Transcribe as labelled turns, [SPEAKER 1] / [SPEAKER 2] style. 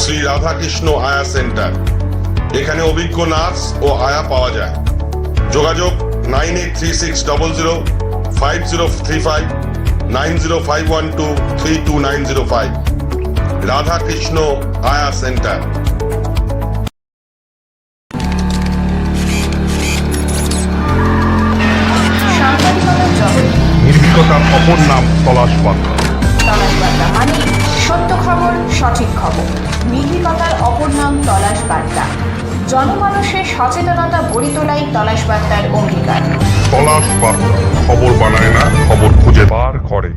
[SPEAKER 1] শ্রী রাধাকৃষ্ণ আয়া সেন্টার। এখানে অভিজ্ঞ নার্স ও আয়া পাওয়া যায়। যোগাযোগ nine eight three six double zero five zero three five nine zero five one two three two nine zero five. Radhakrishna আয়া সেন্টার।
[SPEAKER 2] নির্ভীকতার অপর নাম তলাশ পাতা
[SPEAKER 3] সঠিক খবর। নির্ভীকতার অপর নাম তলাশ বার্তা। জনমানুষের সচেতনতা গড়ি তোলাই তলাশ বার্তার অঙ্গীকার।
[SPEAKER 2] তলাশ বার্তা। খবর বানায় না, খবর খুঁজে বার করে।